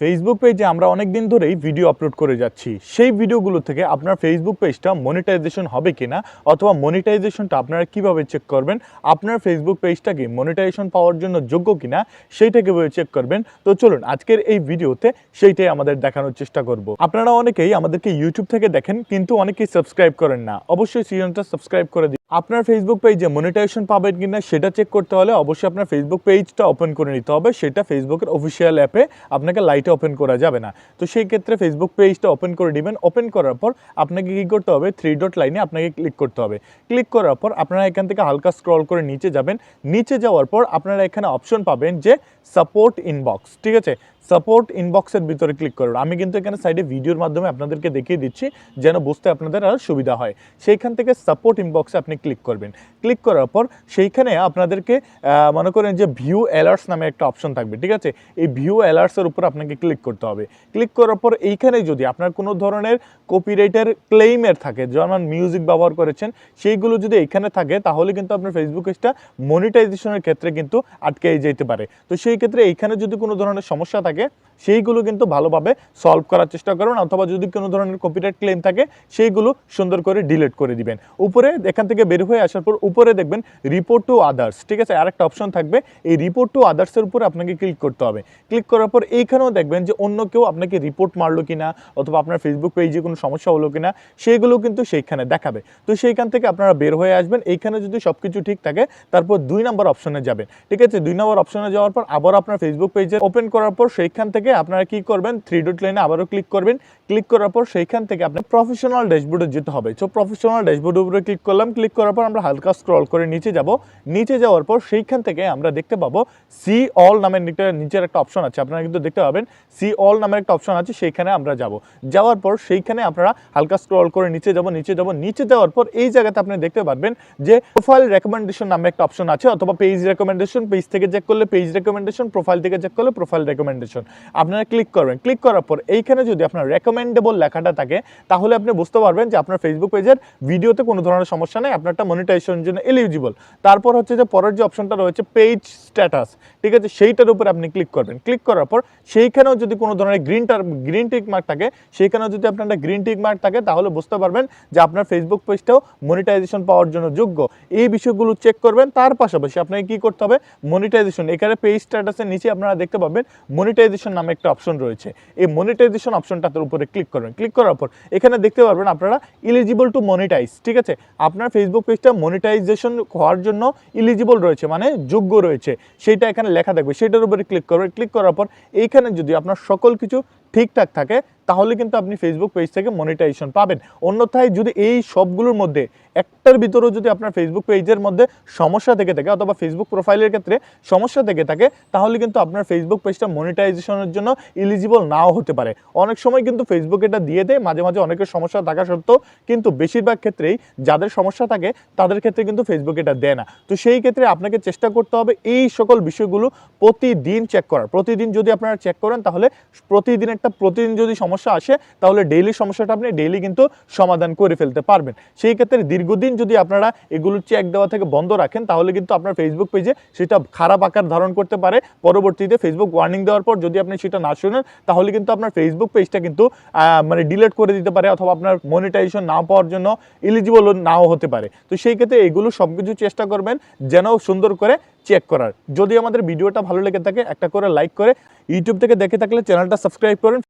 Facebook পেজে আমরা অনেক দিন ধরেই ভিডিও আপলোড করে যাচ্ছি। সেই ভিডিওগুলো থেকে আপনার ফেসবুক পেজটা মনিটাইজেশন হবে কিনা অথবা মনিটাইজেশনটা আপনারা কীভাবে চেক করবেন, আপনার ফেসবুক পেজটাকে মনিটাইজেশন পাওয়ার জন্য যোগ্য কিনা সেইটা কীভাবে চেক করবেন। তো চলুন, আজকের এই ভিডিওতে সেইটাই আমাদের দেখানোর চেষ্টা করব। আপনারা অনেকেই আমাদেরকে ইউটিউব থেকে দেখেন, কিন্তু অনেকেই সাবস্ক্রাইব করেন না। অবশ্যই সিজনটা সাবস্ক্রাইব করে আপনার ফেসবুক পেজে মনিটাইজেশন পাবেন কিনা সেটা চেক করতে হলে অবশ্যই আপনার ফেসবুক পেজটা ওপেন করে নিতে হবে। সেটা ফেসবুকের অফিসিয়াল অ্যাপে আপনাকে লাইটে ওপেন করা যাবে না। তো সেই ক্ষেত্রে ফেসবুক পেজটা ওপেন করে দিবেন। ওপেন করার পর আপনাকে কী করতে হবে? থ্রি ডট লাইনে আপনাকে ক্লিক করতে হবে। ক্লিক করার পর আপনারা এখান থেকে হালকা স্ক্রল করে নিচে যাবেন। নিচে যাওয়ার পর আপনারা এখানে অপশন পাবেন যে সাপোর্ট ইনবক্স ঠিক আছে? সাপোর্ট ইনবক্সের ভিতরে ক্লিক করুন। আমি কিন্তু এখানে সাইডে ভিডিওর মাধ্যমে আপনাদেরকে দেখিয়ে দিচ্ছি যেন বুঝতে আপনাদের আর সুবিধা হয়। সেইখান থেকে সাপোর্ট ইনবক্সে আপনি ক্লিক করবেন। ক্লিক করার পর সেইখানে আপনাদেরকে মনে করেন যে ভিউ অ্যালার্টস নামে একটা অপশন থাকবে, ঠিক আছে? এই ভিউ অ্যালার্টসের উপর আপনাকে ক্লিক করতে হবে। ক্লিক করার পর এইখানে যদি আপনার কোনো ধরনের কপিরাইটের ক্লেইমের থাকে, যেমন মিউজিক ব্যবহার করেছেন, সেইগুলো যদি এইখানে থাকে, তাহলে কিন্তু আপনার ফেসবুক পেজটা মনিটাইজেশনের ক্ষেত্রে কিন্তু আটকে যেতে পারে। তো সেই ক্ষেত্রে এইখানে যদি কোনো ধরনের সমস্যা থাকে লাগে সেইগুলো কিন্তু ভালোভাবে সলভ করার চেষ্টা করবেন অথবা যদি কোনো ধরনের কপিরাইট ক্লেম থাকে, সেইগুলো সুন্দর করে ডিলিট করে দিবেন। উপরে, এখান থেকে বের হয়ে আসার পর উপরে দেখবেন রিপোর্ট টু আদার্স ঠিক আছে? আরেকটা অপশন থাকবে, এই রিপোর্ট টু আদার্সের উপরে আপনাকে ক্লিক করতে হবে। ক্লিক করার পর এইখানেও দেখবেন যে অন্য কেউ আপনাকে রিপোর্ট মারলো কিনা, অথবা আপনার ফেসবুক পেজে কোনো সমস্যা হলো কিনা সেইগুলো কিন্তু সেইখানে দেখাবে। তো সেইখান থেকে আপনারা বের হয়ে আসবেন, এইখানে যদি সব কিছু ঠিক থাকে, তারপর দুই নম্বর অপশনে যাবেন, ঠিক আছে? দুই নম্বর অপশনে যাওয়ার পর আবার আপনার ফেসবুক পেজে ওপেন করার পর সেইখান থেকে আপনারা কি করবেন? থ্রি ডট লাইনে আবারও ক্লিক করবেন। ক্লিক করার পর সেইখান থেকে আপনার প্রফেশনাল ড্যাশবোর্ডে যেতে হবে। তো প্রফেশনাল ড্যাশবোর্ডের উপরে ক্লিক করলাম। ক্লিক করার পর আমরা হালকা স্ক্রল করে নিচে যাব। নিচে যাওয়ার পর সেইখান থেকে আমরা দেখতে পাবো সি অল নামের নিচের একটা অপশন আছে। আপনারা কিন্তু দেখতে পাবেন সি অল নামের একটা অপশন আছে। সেইখানে আমরা যাব। যাওয়ার পর সেইখানে আপনারা হালকা স্ক্রল করে নিচে যাব নিচে যাব। নিচে যাওয়ার পর এই জায়গাতে আপনি দেখতে পারবেন যে প্রোফাইল রেকমেন্ডেশন নামে একটা অপশন আছে অথবা পেজ রেকমেন্ডেশন পেজ থেকে চেক করলে পেজ রেকমেন্ডেশন প্রোফাইল থেকে চেক করলে প্রোফাইল রেকমেন্ডেশন আপনারা ক্লিক করবেন। ক্লিক করার পর এইখানে যদি আপনার রেকমেন্ডেবল লেখাটা থাকে, তাহলে আপনি বুঝতে পারবেন যে আপনার ফেসবুক পেজের ভিডিওতে কোনো ধরনের সমস্যা নেই, আপনারটা মনিটাইজেশনের জন্য এলিজিবল তারপর হচ্ছে যে পরের যে অপশনটা রয়েছে পেজ স্ট্যাটাস ঠিক আছে? সেইটার উপর আপনি ক্লিক করবেন। ক্লিক করার পর সেইখানেও যদি কোনো ধরনের গ্রিন টার গ্রিন টিক মার্ক থাকে, সেইখানেও যদি আপনার একটা গ্রিন টিক মার্ক থাকে, তাহলে বুঝতে পারবেন যে আপনার ফেসবুক পেজটাও মনিটাইজেশন পাওয়ার জন্য যোগ্য। এই বিষয়গুলো চেক করবেন, তার পাশাপাশি আপনাকে কি করতে হবে? মনিটাইজেশন এখানে পেজ স্ট্যাটাসের নিচে আপনারা দেখতে পাবেন মনিটাইজেশন নামে একটা অপশন রয়েছে। এই মনিটাইজেশন অপশনটার উপরে ক্লিক করবেন। ক্লিক করার পর এখানে দেখতে পারবেন আপনারা ইলিজিবল টু মনিটাইজ ঠিক আছে? আপনার ফেসবুক পেজটা মনিটাইজেশন হওয়ার জন্য ইলিজিবল রয়েছে মানে যোগ্য রয়েছে। সেটা এখানে লেখা থাকবে। সেটার উপরে ক্লিক করবেন। ক্লিক করার পর এইখানে যদি আপনার সকল কিছু ঠিকঠাক থাকে, তাহলে কিন্তু আপনি ফেসবুক পেজ থেকে মনিটাইজেশন পাবেন। অন্যথায় যদি এই সবগুলোর মধ্যে, একটার ভিতরেও যদি আপনার ফেসবুক পেজের মধ্যে সমস্যা থেকে থাকে অথবা ফেসবুক প্রোফাইলের ক্ষেত্রে সমস্যা থেকে থাকে, তাহলে কিন্তু আপনার ফেসবুক পেজটা মনিটাইজেশনের জন্য ইলিজিবল নাও হতে পারে। অনেক সময় কিন্তু ফেসবুক এটা দিয়ে দেয়, মাঝে মাঝে অনেকের সমস্যা থাকা সত্ত্বেও কিন্তু বেশিরভাগ ক্ষেত্রেই যাদের সমস্যা থাকে, তাদের ক্ষেত্রে কিন্তু ফেসবুক এটা দেয় না। তো সেই ক্ষেত্রে আপনাকে চেষ্টা করতে হবে এই সকল বিষয়গুলো প্রতিদিন চেক করার। প্রতিদিন যদি আপনারা চেক করেন, তাহলে প্রতিদিন একটা প্রতিদিন যদি সমস্যা আসে, তাহলে ডেইলি সমস্যাটা আপনি ডেইলি কিন্তু সমাধান করে ফেলতে পারবেন। সেই ক্ষেত্রে দীর্ঘদিন যদি আপনারা এগুলো চেক দেওয়া থেকে বন্ধ রাখেন, তাহলে কিন্তু আপনার ফেসবুক পেজে সেটা খারাপ আকার ধারণ করতে পারে। পরবর্তীতে ফেসবুক ওয়ার্নিং দেওয়ার পর যদি আপনি সেটা না শোনেন, তাহলে কিন্তু আপনার ফেসবুক পেজটা কিন্তু মানে ডিলিট করে দিতে পারে অথবা আপনার মনিটাইজেশন না পাওয়ার জন্য এলিজিবল নাও হতে পারে। তো সেই ক্ষেত্রে এগুলো সব কিছু চেষ্টা করবেন যেন সুন্দর করে চেক করার। যদি আমাদের ভিডিওটা ভালো লেগে থাকে, একটা করে লাইক করে ইউটিউব থেকে দেখে থাকলে চ্যানেলটা সাবস্ক্রাইব করেন।